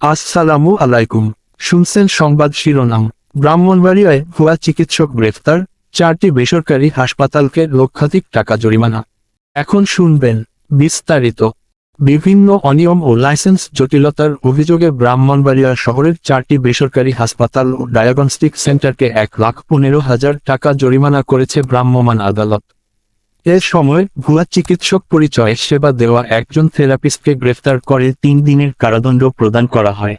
আসসালামু আলাইকুম। শুনছেন সংবাদ শিরোনাম। ব্রাহ্মণবাড়িয়ায় ভুয়া চিকিৎসক গ্রেফতার, চারটি বেসরকারি হাসপাতালকে লক্ষাধিক টাকা জরিমানা। এখন শুনবেন বিস্তারিত। বিভিন্ন অনিয়ম ও লাইসেন্স জটিলতার অভিযোগে ব্রাহ্মণবাড়িয়া শহরের চারটি বেসরকারি হাসপাতাল ও ডায়াগনস্টিক সেন্টারকে এক লাখ পনেরো হাজার টাকা জরিমানা করেছে ভ্রাম্যমাণ আদালত। এ সময় ভুয়া চিকিৎসক পরিচয়ে সেবা দেওয়া একজন থেরাপিস্টকে গ্রেফতার করে তিন দিনের কারাদণ্ড প্রদান করা হয়।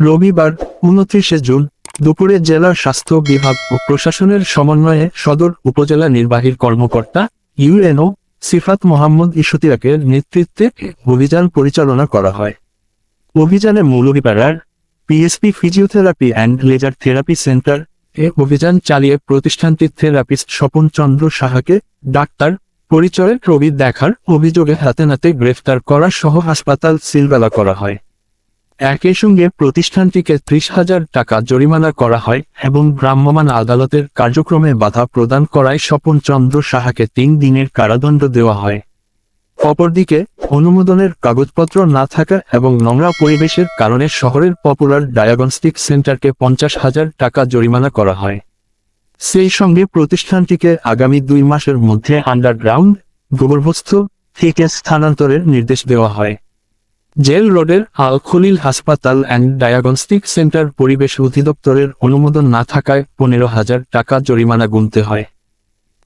রবিবার, উনত্রিশে জুন, দুপুরে জেলার স্বাস্থ্য বিভাগ ও প্রশাসনের সমন্বয়ে সদর উপজেলা নির্বাহীর কর্মকর্তা ইউএনও সিফাত মোহাম্মদ ইসুতিয়াকের নেতৃত্বে অভিযান পরিচালনা করা হয়। অভিযানে মৌলভীপাড়ার PSP physiotherapy and laser therapy centre এ অভিযান চালিয়ে প্রতিষ্ঠানটির থেরাপিস্ট স্বপন চন্দ্র সাহাকে ডাক্তার পরিচয়ের রোগী দেখার অভিযোগে হাতে নাতে গ্রেফতার করা সহ হাসপাতাল সিলবেলা করা হয়। একই সঙ্গে প্রতিষ্ঠানটিকে ত্রিশ হাজার টাকা জরিমানা করা হয় এবং ভ্রাম্যমাণ আদালতের কার্যক্রমে বাধা প্রদান করায় স্বপন চন্দ্র সাহাকে তিন দিনের কারাদণ্ড দেওয়া হয়। অপরদিকে, অনুমোদনের কাগজপত্র না থাকা এবং নোংরা পরিবেশের কারণে শহরের পপুলার ডায়াগনস্টিক সেন্টারকে পঞ্চাশ হাজার টাকা জরিমানা করা হয়। সেই সঙ্গে প্রতিষ্ঠানটিকে আগামী দুই মাসের মধ্যে আন্ডারগ্রাউন্ড ভূগর্ভস্থ থেকে স্থানান্তরের নির্দেশ দেওয়া হয়। জেল রোডের আল খলিল হাসপাতাল অ্যান্ড ডায়াগনস্টিক সেন্টার পরিবেশ অধিদপ্তরের অনুমোদন না থাকায় পনেরো হাজার টাকা জরিমানা গুনতে হয়।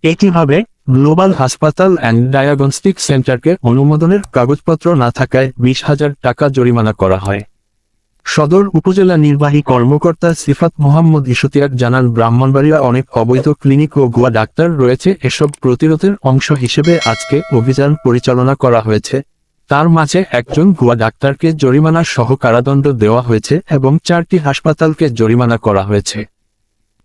একইভাবে গ্লোবাল হাসপাতাল অ্যান্ড ডায়াগনস্টিক সেন্টারকে অনুমোদনের কাগজপত্র না থাকায় বিশ হাজার টাকা জরিমানা করা হয়। সদর উপজেলা নির্বাহী কর্মকর্তা সিফাত মোহাম্মদ ইসতিয়াক জানান ব্রাহ্মণবাড়িয়া অনেক অবৈধ ক্লিনিক ও ভুয়া ডাক্তার রয়েছে, এসব প্রতিরোধের অংশ হিসেবে আজকে অভিযান পরিচালনা করা হয়েছে। তার মাঝে একজন ভুয়া ডাক্তারকে জরিমানা সহ কারাদণ্ড দেওয়া হয়েছে এবং চারটি হাসপাতালকে জরিমানা করা হয়েছে।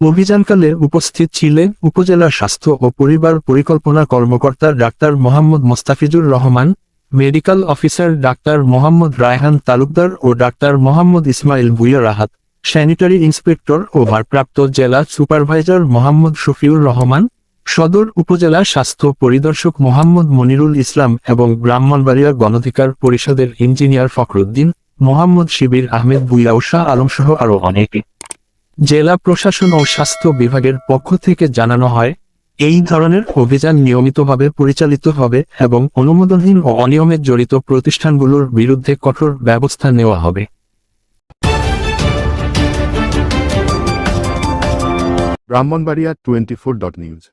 অভিযানকালে উপস্থিত ছিলেন উপজেলা স্বাস্থ্য ও পরিবার পরিকল্পনা কর্মকর্তা doctor Mohammad Mostafizur Rahman, medical officer doctor Mohammad Raihan Talukdar ও doctor Mohammad Ismail Bhuiyan Rahat, sanitary inspector ও ভারপ্রাপ্ত জেলা সুপারভাইজার মোহাম্মদ শফিউর রহমান, সদর উপজেলা স্বাস্থ্য পরিদর্শক মোহাম্মদ মনিরুল ইসলাম এবং ব্রাহ্মণবাড়িয়া গণধিকার পরিষদের ইঞ্জিনিয়ার ফখরুদ্দিন, মোহাম্মদ শিবির আহমেদ বুইয়া ও শাহ আলমসহ আরও অনেকে। জেলা প্রশাসন ও স্বাস্থ্য বিভাগের পক্ষ থেকে জানানো হয়, এই ধরনের অভিযান নিয়মিতভাবে পরিচালিত হবে এবং অনুমোদনহীন ও অনিয়মে জড়িত প্রতিষ্ঠানগুলোর বিরুদ্ধে কঠোর ব্যবস্থা নেওয়া হবে। Brahmanbaria twenty four dot news